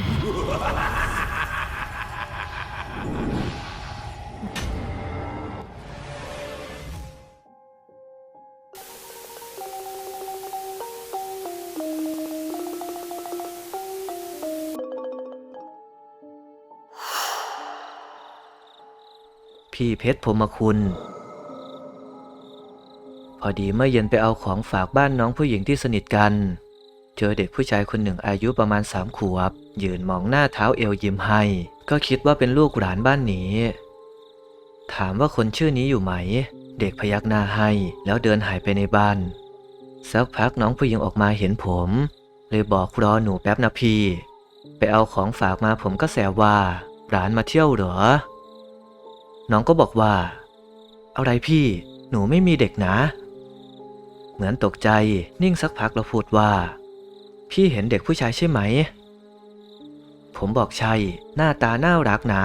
พี่เพชรพรมคุณ พอดีเมื่อเย็นไปเอาของฝากบ้านน้องผู้หญิงที่สนิทกัน เจอเด็กผู้ชายคนหนึ่งอายุประมาณสามขวบ ยืนมองหน้าเท้าเอวยิ้มให้ ก็คิดว่าเป็นลูกหลานบ้านนี้ ถามว่าคนชื่อนี้อยู่ไหม เด็กพยักหน้าให้ แล้วเดินหายไปในบ้าน สักพักน้องผู้หญิงออกมาเห็นผม เลยบอกรอหนูแป๊บนะพี่ ไปเอาของฝากมาผมก็แซวว่าหลานมาเที่ยวเหรอ น้องก็บอกว่า อะไรพี่ หนูไม่มีเด็กนะ เหมือนตกใจนิ่งสักพักแล้วพูดว่า พี่เห็นเด็กผู้ชายใช่ไหม ผมบอกใช่หน้าตาน่ารักหนะ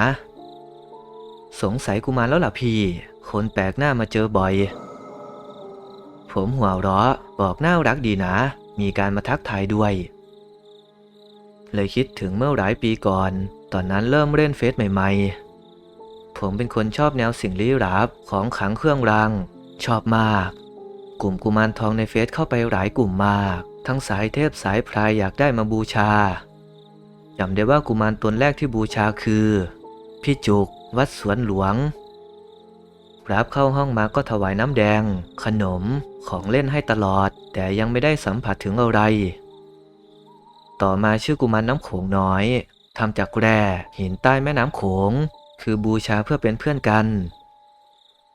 สงสัยกูมาแล้วล่ะพี่ คนแปลกหน้ามาเจอบ่อย ผมหัวเราะบอกน่ารักดีนะ มีการมาทักทายด้วย เลยคิดถึงเมื่อหลายปีก่อน ตอนนั้นเริ่มเล่นเฟซใหม่ๆ ผมเป็นคนชอบแนวสิ่งลี้ลับของขังเครื่องราง ชอบมาก กลุ่มกุมารทองในเฟซเข้าไปหลายกลุ่มมาก ทั้งสายเทพสายพรายอยากได้มาบูชา จำได้ว่ากุมารตนแรกที่บูชาคือพี่จุก วัดสวนหลวง รับเข้าห้องมาก็ถวายน้ำแดง ขนม ของเล่นให้ตลอด แต่ยังไม่ได้สัมผัสถึงอะไร ต่อมาชื่อกุมารน้ำโขงน้อยทำจากแร่หินใต้แม่น้ำโขง คือบูชาเพื่อเป็นเพื่อนกัน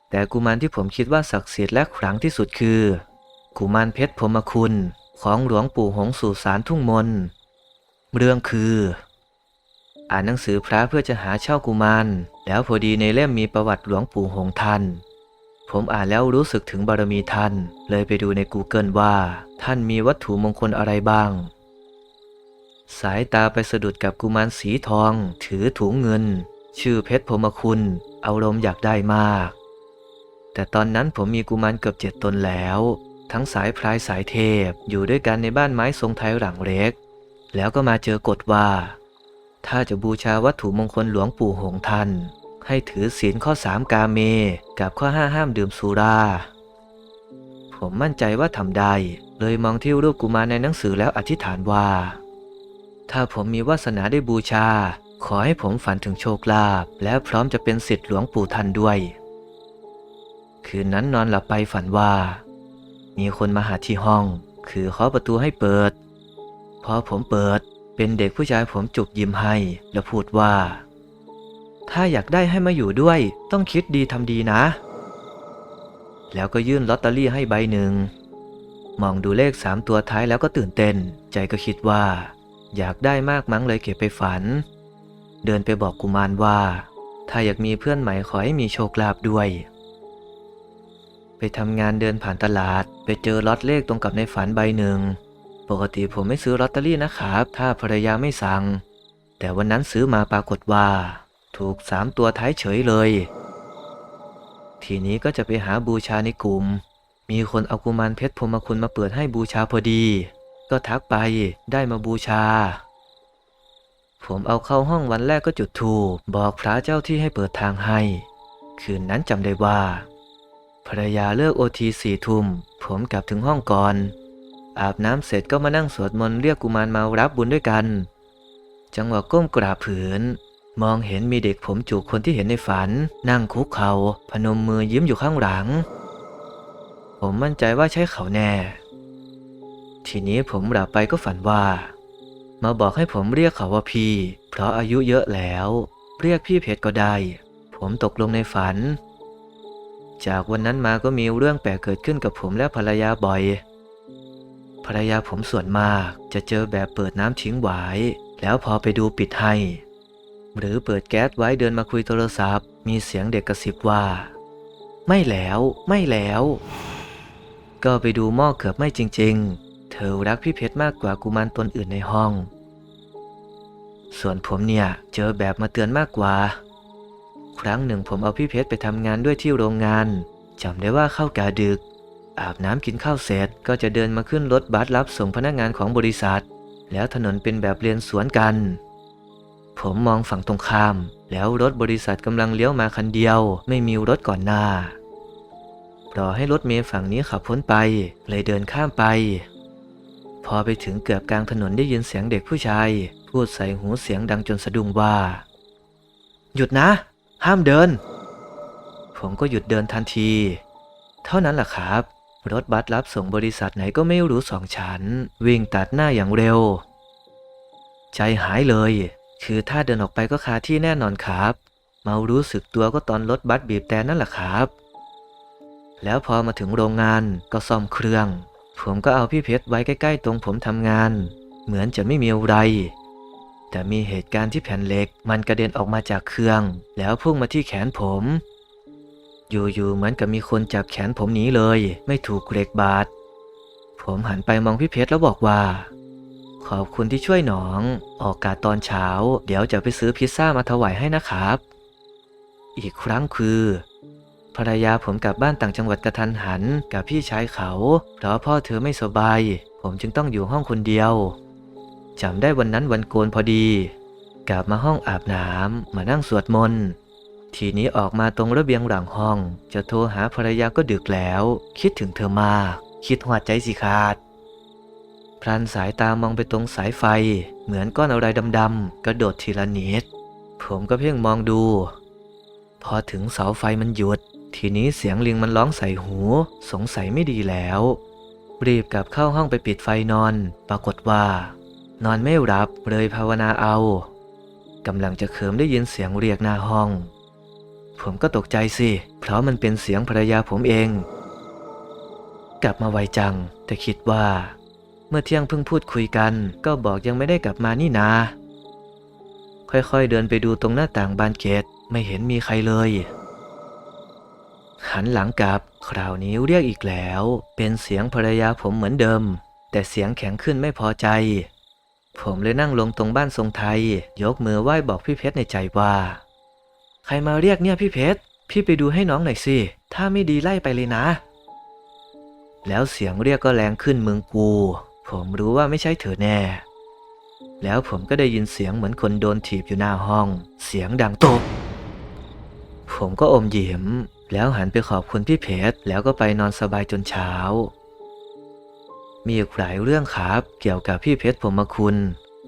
แต่กุมารที่ผมคิดว่าศักดิ์สิทธิ์และขลังที่สุดคือ กุมารเพชรพรมคุณ ของหลวงปู่หงสู่สารทุ่งมน เรื่องคือ อ่านหนังสือพระเพื่อจะหาเช่ากุมารแล้วพอดีในเล่มมีประวัติหลวงปู่หงท่านผมอ่านแล้วรู้สึกถึงบารมีท่าน เลยไปดูใน Google ว่า ท่านมีวัตถุมงคลอะไรบ้าง สายตาไปสะดุดกับกุมารสีทอง ถือถุงเงิน ชื่อเพชรพมคุณเอารมณ์อยากได้มาก แต่ตอนนั้นผมมีกุมารเกือบเจ็ดตนแล้ว ทั้งสายพรายสายเทพอยู่ด้วยกันในบ้านไม้ทรงไทยหลังเล็ก แล้วก็มาเจอกฎว่า ถ้าจะบูชาวัตถุมงคลหลวงปู่หงท่าน ให้ถือศีลข้อสามกาเม กับข้อห้าห้ามดื่มสุรา ผมมั่นใจว่าทำได้ เลยมองที่รูปกุมารในหนังสือแล้วอธิษฐานว่า ถ้าผมมีวาสนาได้บูชา ขอให้ผมฝันถึงโชคลาภและพร้อมจะเป็นสิทธิ์หลวงปู่ท่านด้วย คืนนั้นนอนหลับไปฝันว่า มีคนมาหาที่ห้อง คือเคาะประตูให้เปิด พอผมเปิดเป็นเด็กผู้ชายผมจุกยิ้มให้ แล้วพูดว่า ถ้าอยากได้ให้มาอยู่ด้วย ต้องคิดดีทำดีนะ แล้วก็ยื่นลอตเตอรี่ให้ใบหนึ่ง มองดูเลขสามตัวท้ายแล้วก็ตื่นเต้น ใจก็คิดว่า อยากได้มากมั้งเลยเก็บไปฝัน เดินไปบอกกุมารว่า ถ้าอยากมีเพื่อนใหม่ขอให้มีโชคลาภด้วยไปทำงานเดินผ่านตลาด ไปเจอลอตเลขตรงกับในฝันใบหนึ่ง ปกติผมไม่ซื้อลอตเตอรี่นะครับ ถ้าภรรยาไม่สั่ง แต่วันนั้นซื้อมาปรากฏว่า ถูกสามตัวท้ายเฉยเลย ทีนี้ก็จะไปหาบูชาในกลุ่ม มีคนเอากุมารเพชรพรมคุณมาเปิดให้บูชาพอดี ก็ทักไปได้มาบูชา ผมเอาเข้าห้องวันแรกก็จุดธูปบอกพระเจ้าที่ให้เปิดทางให้ คืนนั้นจำได้ว่า ภรรยาเลิกโอทีสี่ทุ่ม ผมกลับถึงห้องก่อน อาบน้ำเสร็จก็มานั่งสวดมนต์เรียกกุมารมารับบุญด้วยกัน จังหวะก้มกราบผืน มองเห็นมีเด็กผมจูบคนที่เห็นในฝัน นั่งคุกเขา่าพนมมือยิ้มอยู่ข้างหลัง ผมมั่นใจว่าใช่เขาแน่ ทีนี้ผมหลับไปก็ฝันว่า มาบอกให้ผมเรียกเขาว่าพี่ เพราะอายุเยอะแล้ว เรียกพี่เพชรก็ได้ ผมตกลงในฝัน จากวันนั้นมาก็มีเรื่องแปลกเกิดขึ้นกับผมและภรรยาบ่อย รรยาผมส่วนมาก จะเจอแบบเปิดน้ำทิ้งไว้แล้วพอไปดูปิดให้ หรือเปิดแก๊สไว้เดินมาคุยโทรศัพท์ มีเสียงเด็กกระซิบว่า ไม่แล้วไม่แล้ว ก็ไปดูหม้อเกือบไม่จริง ๆ เธอรักพี่เพชรมากกว่ากุมารตนอื่นในห้อง ส่วนผมเนี่ยเจอแบบมาเตือนมากกว่า ครั้งหนึ่งผมเอาพี่เพชรไปทำงานด้วยที่โรงงานจำได้ว่าเข้ากาดึก อาบน้ำกินข้าวเสร็จก็จะเดินมาขึ้นรถบัสรับส่งพนักงานของบริษัท แล้วถนนเป็นแบบเรียนสวนกัน ผมมองฝั่งตรงข้าม แล้วรถบริษัทกำลังเลี้ยวมาคันเดียว ไม่มีรถก่อนหน้ารอให้รถเมล์ฝั่งนี้ขับพ้นไป เลยเดินข้ามไป พอไปถึงเกือบกลางถนนได้ยินเสียงเด็กผู้ชาย พูดใส่หูเสียงดังจนสะดุ้งว่า หยุดนะ ห้ามเดิน ผมก็หยุดเดินทันที เท่านั้นแหละครับ รถบัสรับส่งบริษัทไหนก็ไม่รู้สองชั้น วิ่งตัดหน้าอย่างเร็ว ใจหายเลย คือถ้าเดินออกไปก็คาที่แน่นอนครับ เมารู้สึกตัวก็ตอนรถบัสบีบแต่นั่นแหละครับ แล้วพอมาถึงโรงงานก็ซ่อมเครื่อง ผมก็เอาพี่เพชรไว้ใกล้ ๆ ตรงผมทำงาน เหมือนจะไม่มีอะไร แต่มีเหตุการณ์ที่แผ่นเหล็ก มันกระเด็นออกมาจากเครื่อง แล้วพุ่งมาที่แขนผม อยู่ๆเหมือนกับมีคนจับแขนผมหนีเลย ไม่ถูกเหล็กบาดผมหันไปมองพี่เพชรแล้วบอกว่า ขอบคุณที่ช่วยหนอง ออกกาตอนเช้า เดี๋ยวจะไปซื้อพิซซ่ามาถวายให้นะครับ อีกครั้งคือ ภรรยาผมกลับบ้านต่างจังหวัดกระทันหันกับพี่ชายเขา เพราะพ่อเธอไม่สบาย ผมจึงต้องอยู่ห้องคนเดียวจำได้วันนั้นวันโกนพอดี กลับมาห้องอาบน้ำมานั่งสวดมนต์ ทีนี้ออกมาตรงระเบียงหลังห้อง จะโทรหาภรรยาก็ดึกแล้ว คิดถึงเธอมาก คิดหัวใจสิขาด พลันสายตามองไปตรงสายไฟ เหมือนก้อนอะไรดำๆกระโดดทีละนิด ผมก็เพ่งมองดู พอถึงเสาไฟมันหยุด ทีนี้เสียงลิงมันร้องใส่หู สงสัยไม่ดีแล้ว รีบกลับเข้าห้องไปปิดไฟนอน ปรากฏว่า นอนไม่รับเลยภาวนาเอากำลังจะเขิมได้ยินเสียงเรียกหน้าห้อง ผมก็ตกใจสิ เพราะมันเป็นเสียงภรรยาผมเอง กลับมาไวจัง แต่คิดว่า เมื่อเที่ยงเพิ่งพูดคุยกัน ก็บอกยังไม่ได้กลับมานี่นา ค่อยๆเดินไปดูตรงหน้าต่างบานเกตไม่เห็นมีใครเลย หันหลังกลับ คราวนี้เรียกอีกแล้ว เป็นเสียงภรรยาผมเหมือนเดิม แต่เสียงแข็งขึ้นไม่พอใจ ผมเลยนั่งลงตรงบ้านทรงไทย ยกมือไหว้บอกพี่เพชรในใจว่า ใครมาเรียกเนี่ยพี่เพชร พี่ไปดูให้น้องหน่อยสิ ถ้าไม่ดีไล่ไปเลยนะ แล้วเสียงเรียกก็แรงขึ้นมึงกู ผมรู้ว่าไม่ใช่เธอแน่ แล้วผมก็ได้ยินเสียงเหมือนคนโดนถีบอยู่หน้าห้อง เสียงดังตบ ผมก็อมยิ้ม แล้วหันไปขอบคุณพี่เพชร แล้วก็ไปนอนสบายจนเช้า มีอีกหลายเรื่องครับ เกี่ยวกับพี่เพชรผมมาคุณ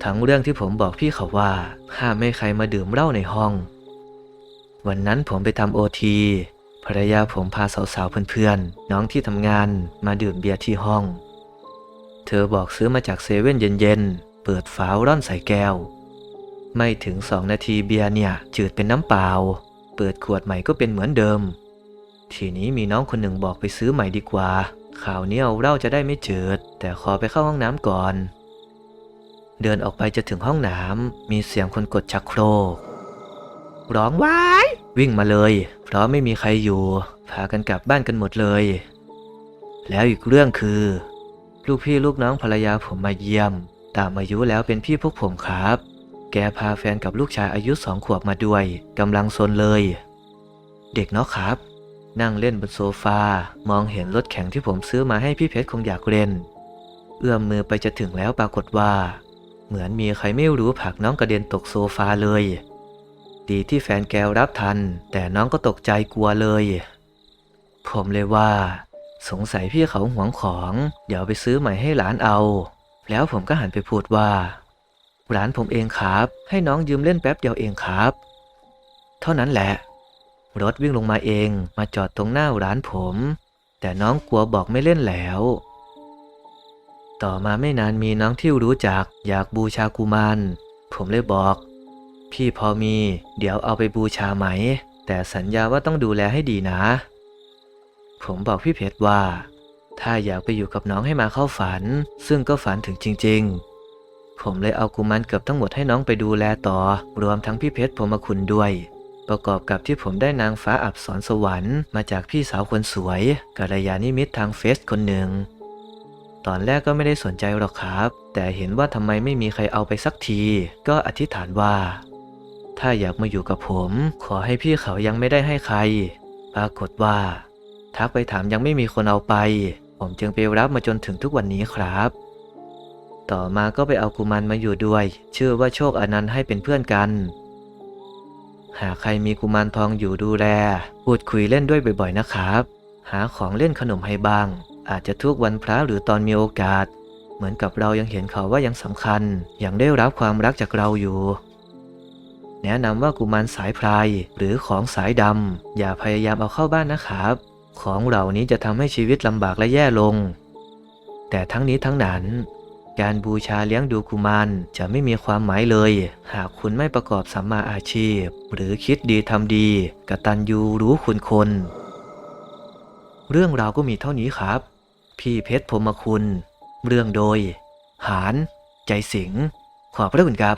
ทั้งเรื่องที่ผมบอกพี่เขาว่าห้ามไม่ใครมาดื่มเหล้าในห้อง วันนั้นผมไปทำโอทีภรรยาผมพาสาวๆเพื่อนๆ น้องที่ทำงานมาดื่มเบียร์ที่ห้อง เธอบอกซื้อมาจากเซเว่นเย็นๆ เปิดฝาร่อนใส่แก้ว ไม่ถึงสองนาทีเบียร์เนี่ย จืดเป็นน้ำเปล่า เปิดขวดใหม่ก็เป็นเหมือนเดิม ทีนี้มีน้องคนหนึ่งบอกไปซื้อใหม่ดีกว่า ข่าวนี้เอาเล้าจะได้ไม่จืด แต่ขอไปเข้าห้องน้ำก่อน เดินออกไปจะถึงห้องน้ำมีเสียงคนกดชักโครกร้องว้า วิ่งมาเลย เพราะไม่มีใครอยู่ พากันกลับบ้านกันหมดเลย แล้วอีกเรื่องคือ ลูกพี่ลูกน้องภรรยาผมมาเยี่ยม ตามอายุแล้วเป็นพี่พวกผมครับ แกพาแฟนกับลูกชายอายุสองขวบมาด้วยกำลังซนเลย เด็กเนาะครับ นั่งเล่นบนโซฟา มองเห็นรถแข่งที่ผมซื้อมาให้พี่เพชรคงอยากเล่น เอื้อมมือไปจะถึงแล้วปรากฏว่า เหมือนมีใครไม่รู้ผลักน้องกระเด็นตกโซฟาเลย ดีที่แฟนแกรับทัน แต่น้องก็ตกใจกลัวเลย ผมเลยว่า สงสัยพี่เขาหวงของ เดี๋ยวไปซื้อใหม่ให้หลานเอา แล้วผมก็หันไปพูดว่า หลานผมเองครับ ให้น้องยืมเล่นแป๊บเดียวเองครับ เท่านั้นแหละ รถวิ่งลงมาเองมาจอดตรงหน้าร้านผม แต่น้องกลัวบอกไม่เล่นแล้ว ต่อมาไม่นานมีน้องที่รู้จักอยากบูชากุมารผมเลยบอก พี่พอมี เดี๋ยวเอาไปบูชาไหม แต่สัญญาว่าต้องดูแลให้ดีนะ ผมบอกพี่เพชรว่า ถ้าอยากไปอยู่กับน้องให้มาเข้าฝัน ซึ่งก็ฝันถึงจริง ๆ ผมเลยเอากุมารเกือบทั้งหมดให้น้องไปดูแลต่อ รวมทั้งพี่เพชรผมมาคุณด้วย ประกอบกับที่ผมได้นางฟ้าอับสรสวรรค์มาจากพี่สาวคนสวยกัลยาณิมิตรทางเฟซคนหนึ่งตอนแรกก็ไม่ได้สนใจหรอกครับ แต่เห็นว่าทำไมไม่มีใครเอาไปสักที ก็อธิษฐานว่า ถ้าอยากมาอยู่กับผม ขอให้พี่เขายังไม่ได้ให้ใคร ปรากฏว่า ทักไปถามยังไม่มีคนเอาไป ผมจึงไปรับมาจนถึงทุกวันนี้ครับ ต่อมาก็ไปเอากุมารมาอยู่ด้วย ชื่อว่าโชคอนันต์ให้เป็นเพื่อนกัน หากใครมีกุมารทองอยู่ดูแล พูดคุยเล่นด้วยบ่อยๆนะครับ หาของเล่นขนมให้บ้าง อาจจะทุกวันพระหรือตอนมีโอกาส เหมือนกับเรายังเห็นเขาว่ายังสำคัญ ยังได้รับความรักจากเราอยู่ แนะนำว่ากุมารสายพรายหรือของสายดำอย่าพยายามเอาเข้าบ้านนะครับ ของเหล่านี้จะทำให้ชีวิตลำบากและแย่ลง แต่ทั้งนี้ทั้งนั้นการบูชาเลี้ยงดูกุมารจะไม่มีความหมายเลย หากคุณไม่ประกอบสัมมาอาชีพ หรือคิดดีทำดีกตัญญูรู้คุณคน เรื่องราวก็มีเท่านี้ครับ พี่เพชรพรมคุณ เรื่องโดย หารใจสิง ขอบพระคุณครับ